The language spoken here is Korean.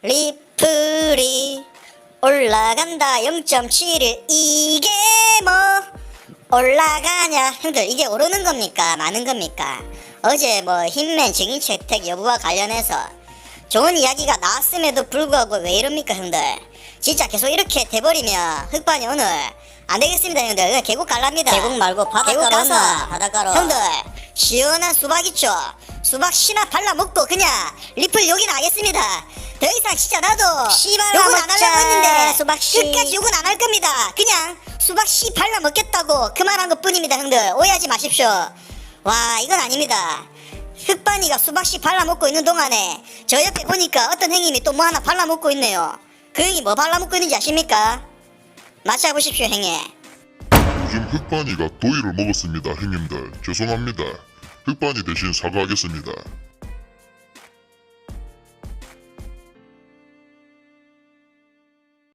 리플이 올라간다. 0.7을 이게 뭐 올라가냐? 형들 이게 오르는 겁니까? 마는 겁니까? 어제 뭐 힘맨 증인 채택 여부와 관련해서 좋은 이야기가 나왔음에도 불구하고 왜 이럽니까 형들? 진짜 계속 이렇게 돼버리면 흑반이 오늘 안 되겠습니다 형들. 그냥 계곡 갈랍니다. 계곡 말고 바닷가로 계곡 가서 바닷가로. 형들 시원한 수박 있죠? 수박 씨나 발라 먹고 그냥 리플 욕이나 하겠습니다 더 이상 진짜 나도 씨발라 욕은 안 하려고 했는데 수박 씨. 끝까지 욕은 안 할 겁니다 그냥 수박 씨 발라 먹겠다고 그만한 것 뿐입니다 형들 오해하지 마십시오 와 이건 아닙니다 흑반이가 수박 씨 발라 먹고 있는 동안에 저 옆에 보니까 어떤 형님이 또 뭐 하나 발라 먹고 있네요 그 형이 뭐 발라 먹고 있는지 아십니까? 맞춰보십시오 형님 요즘 흑반이가 도이를 먹었습니다, 형님들. 죄송합니다. 흑반이 대신 사과하겠습니다.